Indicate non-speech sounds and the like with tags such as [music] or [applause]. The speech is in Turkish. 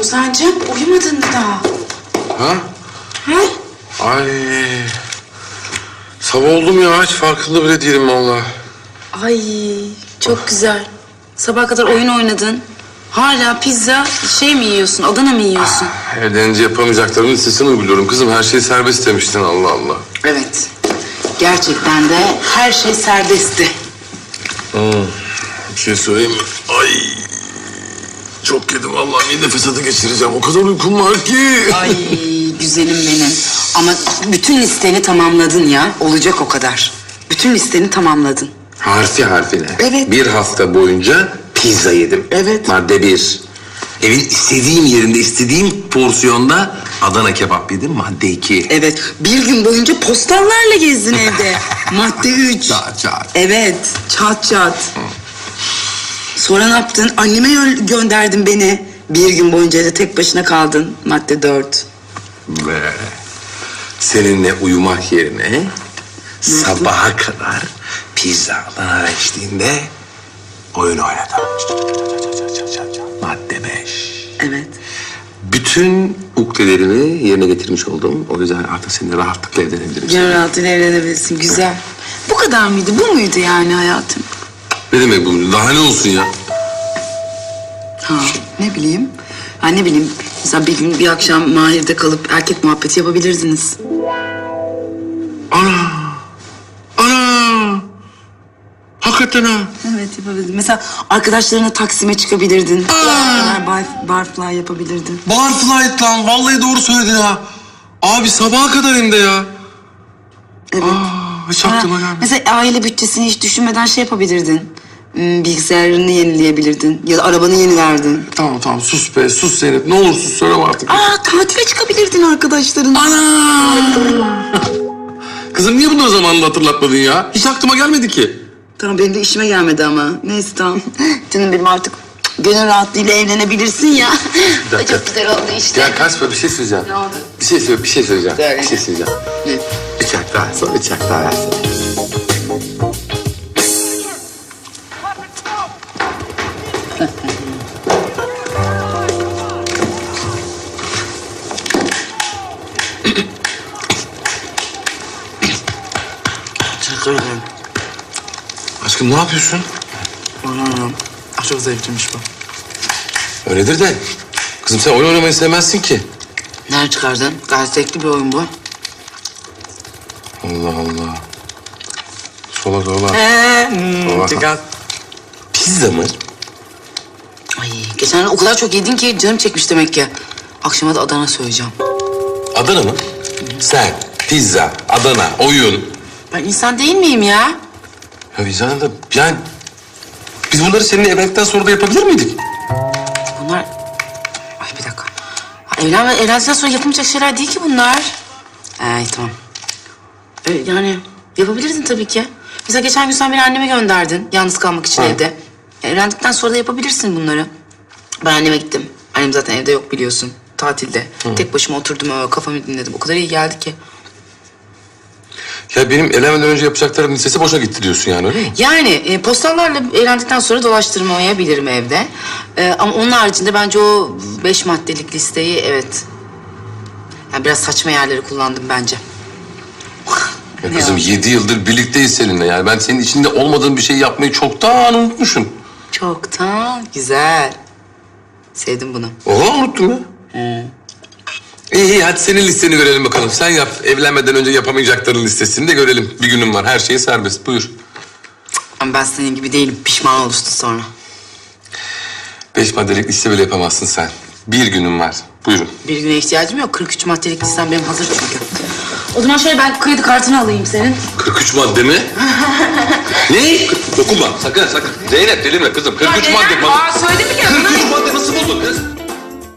Ozan'cığım uyumadın mı daha? Ha? Ha? Ay. Sabah oldum ya hiç farkında bile değilim vallahi. Ay çok güzel. Sabah kadar oyun oynadın. Hala pizza şey mi yiyorsun, Adana mı yiyorsun? Evlenince yapamayacaklarımın listesini uyguluyorum. Kızım her şey serbest demiştin Allah Allah. Evet. Gerçekten de her şey serbestti. Bir şey söyleyeyim mi? Ay. Çok yedim vallahi mide fesadı geçireceğim. O kadar uykum var ki. Ay güzelim benim. Ama bütün listeni tamamladın ya. Olacak o kadar. Bütün listeni tamamladın. Harfi harfine. Evet. Bir hafta boyunca pizza yedim. Evet. Madde bir. Evin istediğim yerinde, istediğim porsiyonda Adana kebap yedim. Madde iki. Evet. Bir gün boyunca postallarla gezdin evde. [laughs] Madde üç. Çat çat. Evet. Çat çat. Sonra ne yaptın? Anneme gö- gönderdin beni. Bir gün boyunca evde tek başına kaldın. Madde dört. Ve seninle uyumak yerine sabaha kadar pizza Adana eşliğinde oyun oynadım. Madde beş. Evet. Bütün ukdelerimi yerine getirmiş oldum. O yüzden artık seninle rahatlıkla evlenebilirim. Gönül rahatıyla evlenebilirsin. Güzel. Bu kadar mıydı? Bu muydu yani hayatım? Ne demek bu? Daha ne olsun ya? Ha ne bileyim. Ha ne bileyim. Mesela bir gün bir akşam Mahir'de kalıp erkek muhabbeti yapabilirdiniz. Ana! Ana! Hakikaten ha. Evet yapabilirdin. Mesela arkadaşlarına Taksim'e çıkabilirdin. Beraber bar, barfly yapabilirdin. Barflight lan. Vallahi doğru söyledin ha. Abi sabaha kadar hem de ya. Evet. Aa, hiç Ha, aklıma gelmedi. mesela aile bütçesini hiç düşünmeden şey yapabilirdin. Hmm, Bilgisayarını yenileyebilirdin. Ya da arabanı yenilerdin. Tamam tamam sus be sus Zeynep. Ne olur sus söyleme artık. Aa tatile çıkabilirdin arkadaşlarınla. Ana! Kızım niye bunları zamanında hatırlatmadın ya? Hiç aklıma gelmedi ki. Tamam benim de işime gelmedi ama. Neyse tamam. [laughs] Canım benim artık gönül rahatlığıyla evlenebilirsin ya. dakika. [laughs] Çok güzel oldu işte. Ya kaçma bir şey söyleyeceğim. Ne oldu? Bir şey söyle, bir şey söyleyeceğim. Söyle. Bir şey söyleyeceğim. Ne? Bir çak daha, sonra bir çak daha versene. Aşkım ne yapıyorsun? Anladım. Çok zevkliymiş bu. Öyledir de. Kızım sen oyun oynamayı sevmezsin ki. Nerede çıkardın? Gayet zevkli bir oyun bu. Allah Allah. Sola sola. Ee, Sola. Dikkat. Pizza mı? Ay, geçen o kadar çok yedin ki canım çekmiş demek ki. Akşama da Adana söyleyeceğim. Adana mı? Sen, pizza, Adana, oyun. Ben insan değil miyim ya? Ya vicdanı da yani... Biz bunları seninle evlendikten sonra da yapabilir miydik? Bunlar... Ay bir dakika. Ha, Evlenme, evlendikten sonra yapılmayacak şeyler değil ki bunlar. Ay tamam. Ee, yani yapabilirdin tabii ki. Mesela geçen gün sen beni anneme gönderdin. Yalnız kalmak için Ha. evde. Evlendikten sonra da yapabilirsin bunları. Ben anneme gittim. Annem zaten evde yok biliyorsun. Tatilde. Tek başıma oturdum öyle kafamı dinledim. O kadar iyi geldi ki. Ya benim evlenmeden önce yapacaklarım listesi boşa gitti diyorsun yani öyle mi? Yani e, postallarla evlendikten sonra dolaştırmayabilirim evde. E, ama onun haricinde bence o beş maddelik listeyi evet. Yani biraz saçma yerleri kullandım bence. [laughs] Ya kızım yedi yıldır birlikteyiz seninle yani. Ben senin içinde olmadığın bir şey yapmayı çoktan unutmuşum. Çoktan güzel. Sevdim bunu. Oha unuttum ya. İyi iyi hadi senin listeni görelim bakalım. Sen yap. Evlenmeden önce yapamayacakların listesini de görelim. Bir günüm var. Her şey serbest. Buyur. Ama ben senin gibi değilim. Pişman olursun sonra. Beş maddelik liste bile yapamazsın sen. Bir günüm var. Buyurun. Bir güne ihtiyacım yok. 43 maddelik listem benim hazır çünkü. O zaman şöyle ben kredi kartını alayım senin. 43 madde mi? [laughs] ne? Dokunma. Sakın sakın. Zeynep delirme kızım. 43 madde. Aa söyledi mi ya? 43 madde nasıl buldun kız?